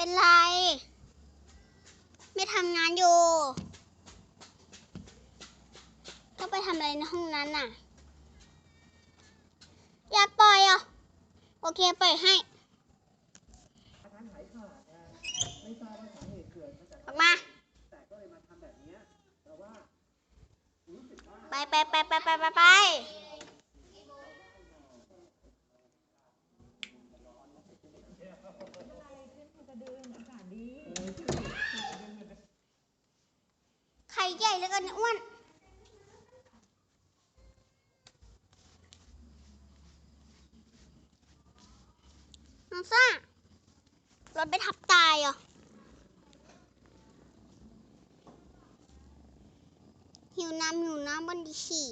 เป็นไร ไม่ทำงานอยู่ก็ไปทำอะไรในห้องนั้นน่ะ อย่าปล่อยอะ โอเคปล่อยให้ออกมา ไปไปไปไปไปไปไปไข่ ใหญ่แล้วกันเนี่ยอ้วนน้องซ่ารถไปทับตายเหรอ หิวน้ำหิวน้ำบนดีฉี่